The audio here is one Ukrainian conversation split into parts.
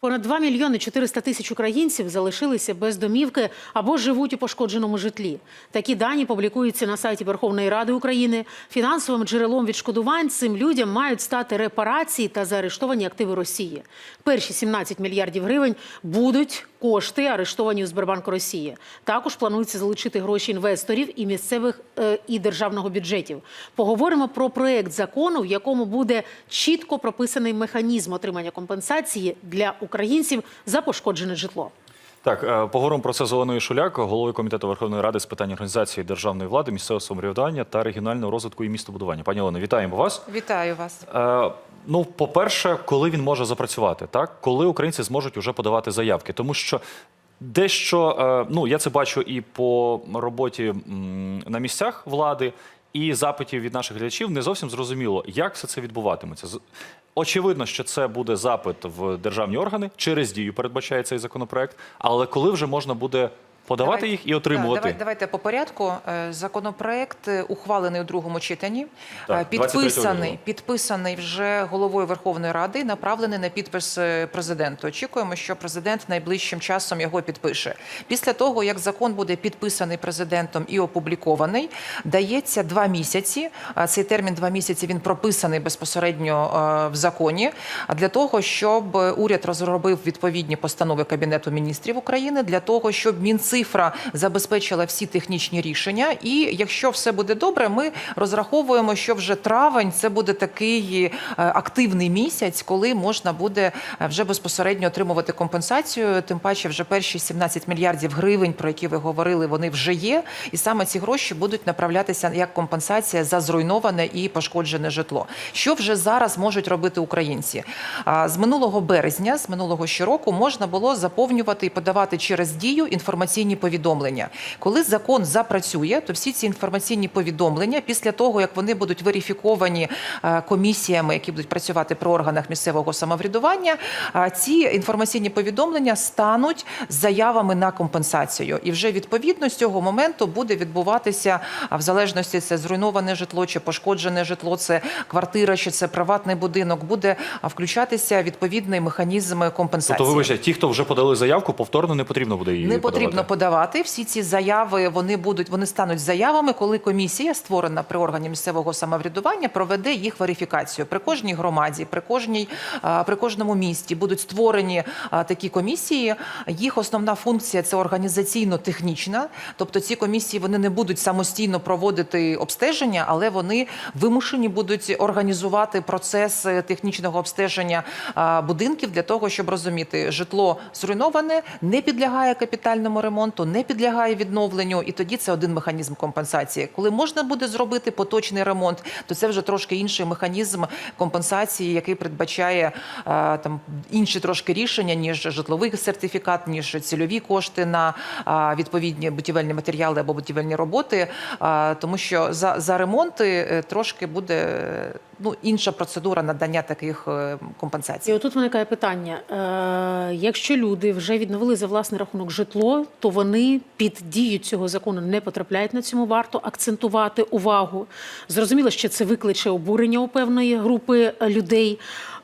Понад 2 мільйони 400 тисяч українців залишилися без домівки або живуть у пошкодженому житлі. Такі дані публікуються на сайті Верховної Ради України. Фінансовим джерелом відшкодувань цим людям мають стати репарації та заарештовані активи Росії. Перші 17 мільярдів гривень будуть кошти, арештовані у Сбербанку Росії. Також планується залучити гроші інвесторів і місцевих е, і державного бюджетів. Поговоримо про проект закону, в якому буде чітко прописаний механізм отримання компенсації для українців за пошкоджене житло. Так, е, поговоримо про це з Оленою Шуляк, головою комітету Верховної Ради з питань організації державної влади, місцевого самоврядування та регіонального розвитку і містобудування. Пані Олено, вітаємо вас. Вітаю вас. Е, Ну, по-перше, коли він може запрацювати, так коли українці зможуть уже подавати заявки, тому що дещо, е, ну я це бачу і по роботі м, на місцях влади, і запитів від наших глядачів не зовсім зрозуміло, як все це відбуватиметься. Очевидно, що це буде запит в державні органи через дію передбачає цей законопроект. Але коли вже можна буде подавати Давайте- їх і отримувати? Так, давай- давайте по порядку. Е, Законопроект е, ухвалений у другому читанні, Так, Е, 23 підписаний, підписаний вже головою Верховної Ради, направлений на підпис президенту. Очікуємо, що президент найближчим часом його підпише. Після того, як закон буде підписаний президентом і опублікований, дається два місяці. Цей термін два місяці він прописаний безпосередньо в законі. А для того, щоб уряд розробив відповідні постанови Кабінету міністрів України, для того, щоб Мінцифра забезпечила всі технічні рішення. І якщо все буде добре, ми розраховуємо, що вже травень це буде такий е, активний місяць, коли можна буде е, вже безпосередньо отримувати компенсацію. Тим паче, вже перші 17 мільярдів гривень, про які ви говорили, вони вже є. І саме ці гроші будуть направлятися як компенсація за зруйноване і пошкоджене житло. Що вже зараз можуть робити українці? З минулого березня, з минулого щороку, можна було заповнювати і подавати через дію інформаційні повідомлення. Коли закон запрацює, то всі ці інформаційні повідомлення, після того як вони будуть верифіковані е, комісіями, які будуть працювати при органах місцевого самоврядування, а, ці інформаційні повідомлення стануть заявами на компенсацію. І вже відповідно з цього моменту буде відбуватися в залежності це зруйноване житло чи пошкоджене житло, це квартира чи це приватний будинок. Буде включатися відповідний механізм компенсації. Тобто, вибачте, ті, хто вже подали заявку, повторно не потрібно буде її Не потрібно подавати. Подавати. Всі ці заяви вони будуть, вони стануть заявами, коли комісія, створена при органі місцевого самоврядування, проведе їх верифікацію. При кожній громаді, при кожній при кожному місті будуть створені такі комісії. Їх основна функція це організаційно-технічна. Тобто ці комісії вони не будуть самостійно проводити обстеження, але вони вимушені будуть організувати процес технічного обстеження будинків для того, щоб розуміти, житло зруйноване, не підлягає капітальному ремонту, не підлягає відновленню, і тоді це один механізм компенсації. Коли можна буде зробити поточний ремонт, то це вже трошки інший механізм компенсації, який передбачає там інші трошки рішення ніж житловий сертифікат, ніж цільові кошти на відповідні будівельні матеріали або будівельні роботи, тому що за, за ремонти е, трошки буде е, ну інша процедура надання таких компенсацій. І отут виникає питання: е, якщо люди вже відновили за власний рахунок житло, то вони під дію цього закону не потрапляють на цьому. Варто акцентувати увагу. Зрозуміло, що це викличе обурення у певної групи е, людей.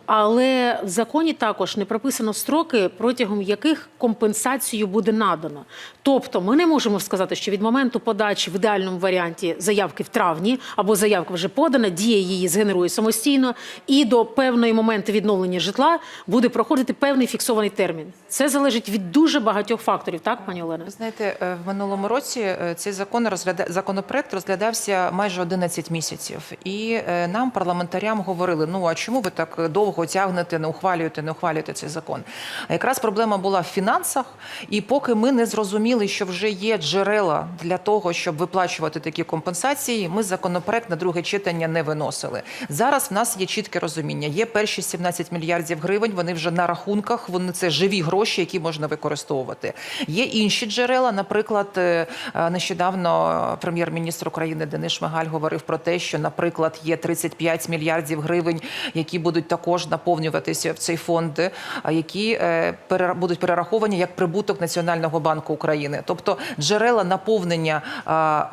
Але в законі також не прописано строки, протягом яких компенсацію буде надано. Тобто, ми не можемо сказати, що від моменту подачі в ідеальному варіанті заявки в травні або заявка вже подана, дія її згенерує самостійно, і до певної моменту відновлення житла буде проходити певний фіксований термін. Це залежить від дуже багатьох факторів, так, пані Олена? Ви знаєте, е, в минулому році е, цей закон розгляда... законопроект розглядався майже 11 місяців, і е, нам, парламентарям, говорили: ну а чому ви так довго тягнете, не ухвалюєте, не ухвалюєте цей закон? А якраз проблема була в фінансах, і поки ми не зрозуміли, що вже є джерела для того, щоб виплачувати такі компенсації, ми законопроект на друге читання не виносили. Зараз в нас є чітке розуміння. Є перші 17 мільярдів гривень. Вони вже на рахунках. Вони це живі гроші, які можна використовувати. Є інші джерела. Наприклад, е, е, нещодавно прем'єр-міністр України Денис Шмигаль говорив про те, що, наприклад, є 35 мільярдів гривень, які будуть також також наповнюватися в цей фонд, які е, будуть перераховані як прибуток Національного банку України. Тобто джерела наповнення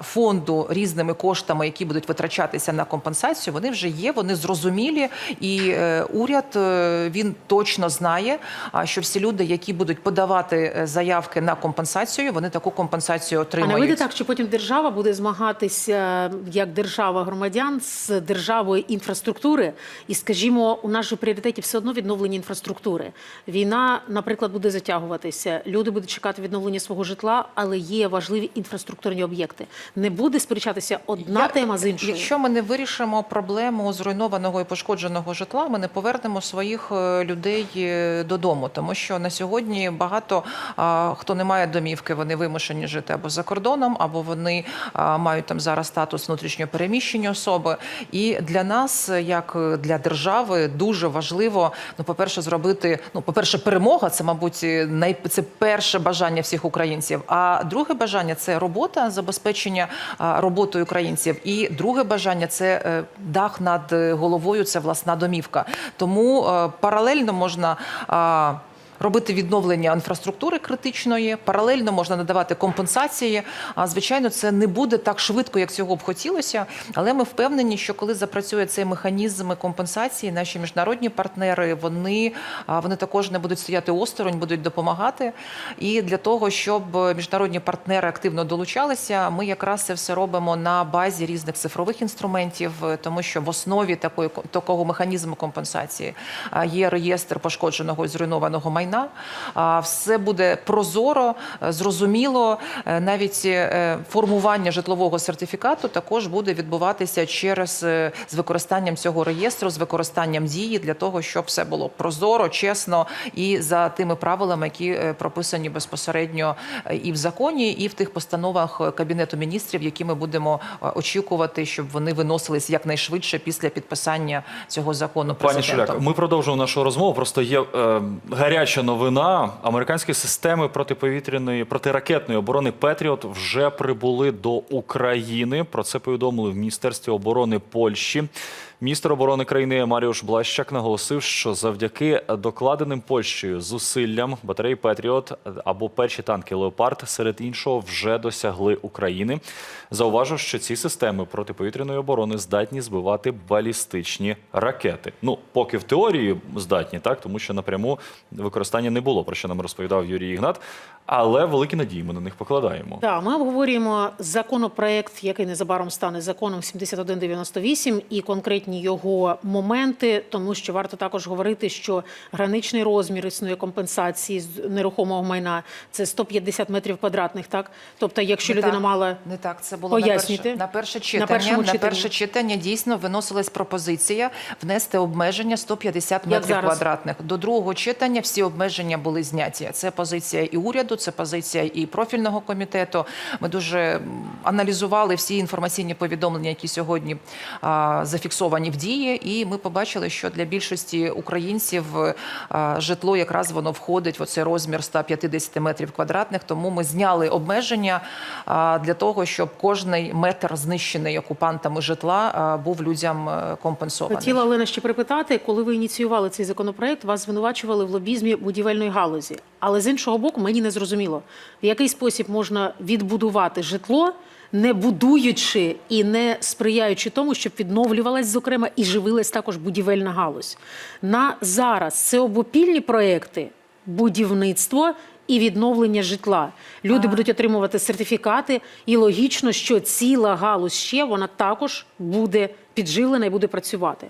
фонду різними коштами, які будуть витрачатися на компенсацію, вони вже є, вони зрозумілі, і е, уряд е, він точно знає, а, що всі люди, які будуть подавати е, заявки на компенсацію, вони таку компенсацію А отримають. не вийде так, що потім держава буде змагатися як держава громадян з державою інфраструктури, і скажімо, у нас же пріоритеті все одно відновлення інфраструктури. Війна, наприклад, буде затягуватися. Люди будуть чекати відновлення свого житла, але є важливі інфраструктурні об'єкти. Не буде сперечатися одна Я- тема з іншою. Якщо ми не вирішимо проблему зруйнованого і пошкодженого житла, ми не повернемо своїх е, людей е, додому, тому що на сьогодні багато а, хто не має домівки, вони вимушені жити або за кордоном, або вони а, мають там зараз статус внутрішньо переміщені особи. І для нас, як для держави, дуже важливо ну, по-перше, зробити ну, по-перше, перемога це, мабуть, най... це перше бажання всіх українців. А друге бажання це робота, забезпечення роботою українців. І друге бажання це е, дах над е, головою, це власна домівка. Тому е, паралельно можна. Робити відновлення інфраструктури критичної, паралельно можна надавати компенсації. А звичайно, це не буде так швидко, як цього б хотілося. Але ми впевнені, що коли запрацює цей механізм компенсації, наші міжнародні партнери вони, вони також не будуть стояти осторонь, будуть допомагати. І для того, щоб міжнародні партнери активно долучалися, ми якраз це все робимо на базі різних цифрових інструментів, тому що в основі такої такого механізму компенсації є реєстр пошкодженого і зруйнованого майна. А, Все буде прозоро, е, зрозуміло. Е, Навіть е, формування житлового сертифікату також буде відбуватися через з використанням цього реєстру, з використанням дії для того, щоб все було прозоро, чесно і за тими правилами, які прописані безпосередньо і в законі, і в тих постановах кабінету міністрів, які ми будемо очікувати, щоб вони виносились якнайшвидше після підписання цього закону. Пані президентом. Шуляк, ми продовжуємо нашу розмову. Просто є е, гаряча новина. Американські системи протиповітряної протиракетної оборони Петріот вже прибули до України. Про це повідомили в Міністерстві оборони Польщі. Міністр оборони країни Маріуш Блащак наголосив, що завдяки докладеним Польщею зусиллям батареї Петріот або перші танки Леопард серед іншого вже досягли України. Зауважив, що ці системи протиповітряної оборони здатні збивати балістичні ракети. Ну, поки в теорії здатні, так тому що напряму використання не було, про що нам розповідав Юрій Ігнат. Але великі надії ми на них покладаємо. Так, ми обговорюємо законопроект, який незабаром стане законом 7198 і конкретні його моменти, тому що варто також говорити, що граничний розмір існує компенсації з нерухомого майна це 150 метрів квадратних. Так, тобто, якщо Не людина так. мала не так. Це було на перше, на перше читання. На першому на перше читання дійсно виносилась пропозиція внести обмеження 150 метрів квадратних. До другого читання всі обмеження були зняті. Це позиція і уряду, це позиція і профільного комітету. Ми дуже аналізували всі інформаційні повідомлення, які сьогодні а, зафіксовані в дії, і ми побачили, що для більшості українців а, житло якраз воно входить в оцей розмір 150 метрів квадратних. Тому ми зняли обмеження а, для того, щоб кожний метр знищений окупантами житла а, був людям е, компенсований. Хотіла Олена ще припитати, коли ви ініціювали цей законопроект, вас звинувачували в лобізмі будівельної галузі. Але з іншого боку, мені не зрозуміло, в який спосіб можна відбудувати житло, не будуючи і не сприяючи тому, щоб відновлювалась, зокрема, і живилась також будівельна галузь. На зараз це обопільні проекти будівництво. І відновлення житла люди будуть отримувати сертифікати, і логічно, що ціла галузь ще вона також буде підживлена і буде працювати.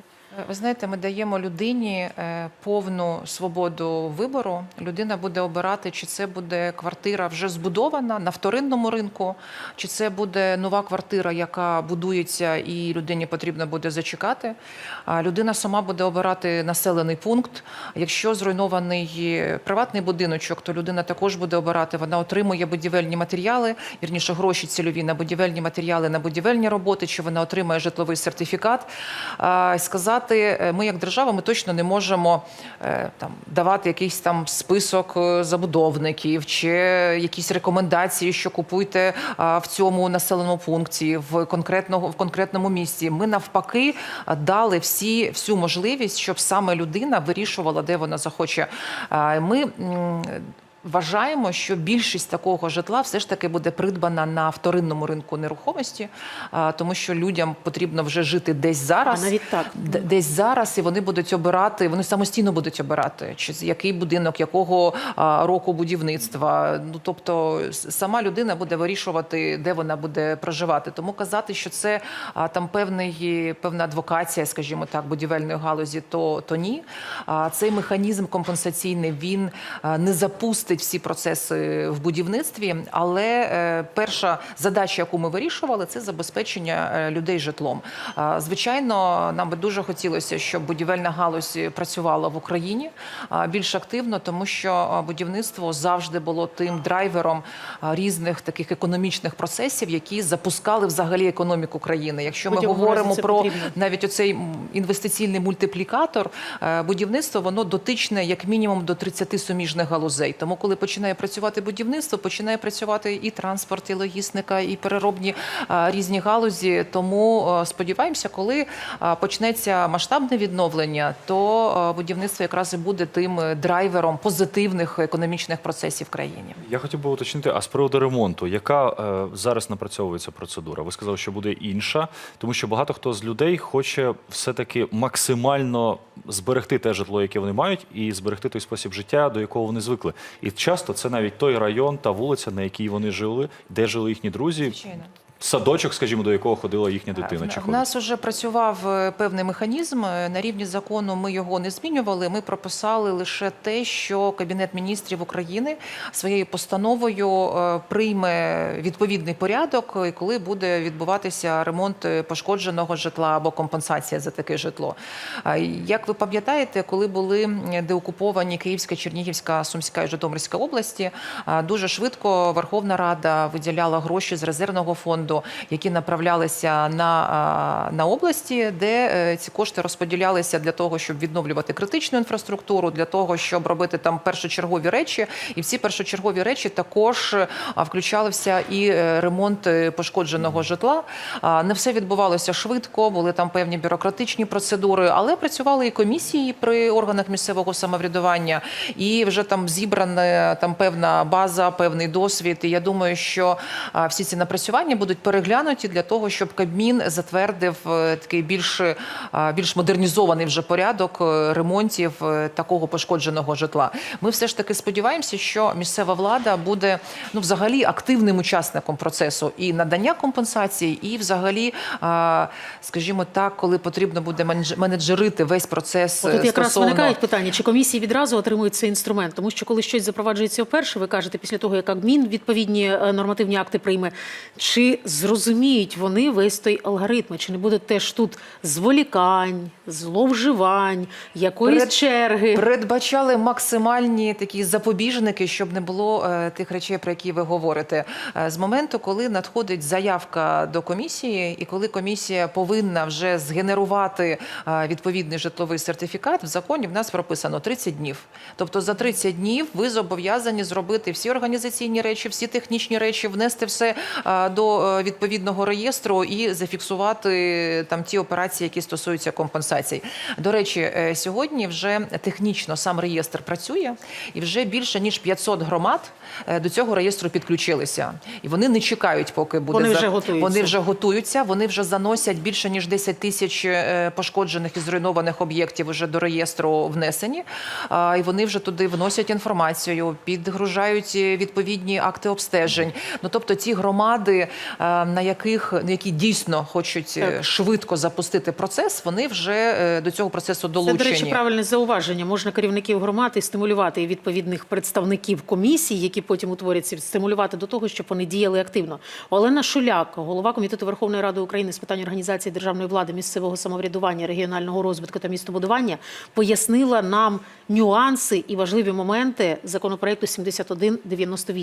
Ви знаєте, ми даємо людині е, повну свободу вибору. Людина буде обирати, чи це буде квартира вже збудована на вторинному ринку, чи це буде нова квартира, яка будується, і людині потрібно буде зачекати. А людина сама буде обирати населений пункт. Якщо зруйнований приватний будиночок, то людина також буде обирати. Вона отримує будівельні матеріали, вірніше гроші цільові на будівельні матеріали, на будівельні роботи, чи вона отримує житловий сертифікат. Сказати давати. е, Ми як держава, ми точно не можемо е, там давати якийсь там список е, забудовників чи якісь рекомендації, що купуйте в цьому населеному пункті, в конкретного в конкретному місці. Ми навпаки дали всі всю можливість, щоб саме людина вирішувала, де вона захоче. Ми Вважаємо, що більшість такого житла все ж таки буде придбана на вторинному ринку нерухомості, тому що людям потрібно вже жити десь зараз. А навіть так. Десь зараз, і вони будуть обирати, вони самостійно будуть обирати, чи який будинок, якого року будівництва. Ну тобто, сама людина буде вирішувати, де вона буде проживати. Тому казати, що це там певний певна адвокація, скажімо так, будівельної галузі, то, то ні. А цей механізм компенсаційний він не запустить всі процеси в будівництві. Але е, перша задача, яку ми вирішували, це забезпечення е, людей житлом. Звичайно, нам би дуже хотілося, щоб будівельна галузь працювала в Україні більш активно, тому що будівництво завжди було тим драйвером різних таких економічних процесів, які запускали взагалі економіку країни. Якщо ми говоримо про потрібно. навіть оцей інвестиційний мультиплікатор, е, будівництво воно дотичне як мінімум до 30 суміжних галузей. Тому, коли починає працювати будівництво, починає працювати і транспорт, і логістика, і переробні різні галузі. Тому сподіваємося, коли почнеться масштабне відновлення, то будівництво якраз і буде тим драйвером позитивних економічних процесів в країні. Я хотів би уточнити, а з приводу ремонту, яка е, зараз напрацьовується процедура? Ви сказали, що буде інша, тому що багато хто з людей хоче все-таки максимально зберегти те житло, яке вони мають, і зберегти той спосіб життя, до якого вони звикли. І часто це навіть той район, та вулиця, на якій вони жили, де жили їхні друзі. Садочок, скажімо, до якого ходила їхня дитина. Чи ходить. нас вже працював е, певний механізм. Е, На рівні закону ми його не змінювали. Ми прописали лише те, що Кабінет міністрів України своєю постановою е, прийме відповідний порядок, коли буде відбуватися ремонт пошкодженого житла або компенсація за таке житло. Як ви пам'ятаєте, коли були деокуповані Київська, Чернігівська, Сумська і Житомирська області, дуже швидко Верховна Рада виділяла гроші з резервного фонду, які направлялися на, на області, де е, ці кошти розподілялися для того, щоб відновлювати критичну інфраструктуру, для того, щоб робити там першочергові речі. І в ці першочергові речі також а, включався і е, ремонт е, пошкодженого житла. Не все відбувалося швидко, були там певні бюрократичні процедури, але працювали і комісії при органах місцевого самоврядування, і вже там зібрана там певна база, певний досвід. І я думаю, що всі ці напрацювання будуть переглянуті для того, щоб Кабмін затвердив е, такий більш, е, більш модернізований вже порядок е, ремонтів такого пошкодженого житла. Ми все ж таки сподіваємося, що місцева влада буде ну взагалі активним учасником процесу і надання компенсації, і взагалі, скажімо так, коли потрібно буде менедж- менеджерити весь процес. Тут е, якраз стосовно... виникають питання, чи комісії відразу отримують цей інструмент, тому що коли щось запроваджується вперше, ви кажете, після того як Кабмін відповідні нормативні акти прийме, чи зрозуміють вони весь той алгоритм, чи не буде теж тут зволікань, зловживань, якоїсь Перед- черги? Передбачали максимальні такі запобіжники, щоб не було е, тих речей, про які ви говорите. Е, з моменту, коли надходить заявка до комісії, і коли комісія повинна вже згенерувати е, відповідний житловий сертифікат, в законі в нас прописано 30 днів. Тобто за 30 днів ви зобов'язані зробити всі організаційні речі, всі технічні речі, внести все е, до е, відповідного реєстру і зафіксувати там ті операції, які стосуються компенсацій. До речі, е, сьогодні вже технічно сам реєстр працює, і вже більше ніж 500 громад е, до цього реєстру підключилися. І вони не чекають, поки буде Вони вже готуються. Вони вже готуються. Вони вже заносять більше ніж 10 тисяч е, пошкоджених і зруйнованих об'єктів уже до реєстру внесені. І вони вже туди вносять інформацію, підгружають відповідні акти обстежень. Ну тобто ті громади, на яких на які дійсно хочуть Так. швидко запустити процес, вони вже е, до цього процесу Це, до речі, правильне зауваження. Можна керівників громад і стимулювати і відповідних представників комісій, які потім утворяться, стимулювати до того, щоб вони діяли активно. Олена Шуляк, голова комітету Верховної Ради України з питань організації державної влади, місцевого самоврядування, регіонального розвитку та містобудування, пояснила нам нюанси і важливі моменти законопроекту 7198.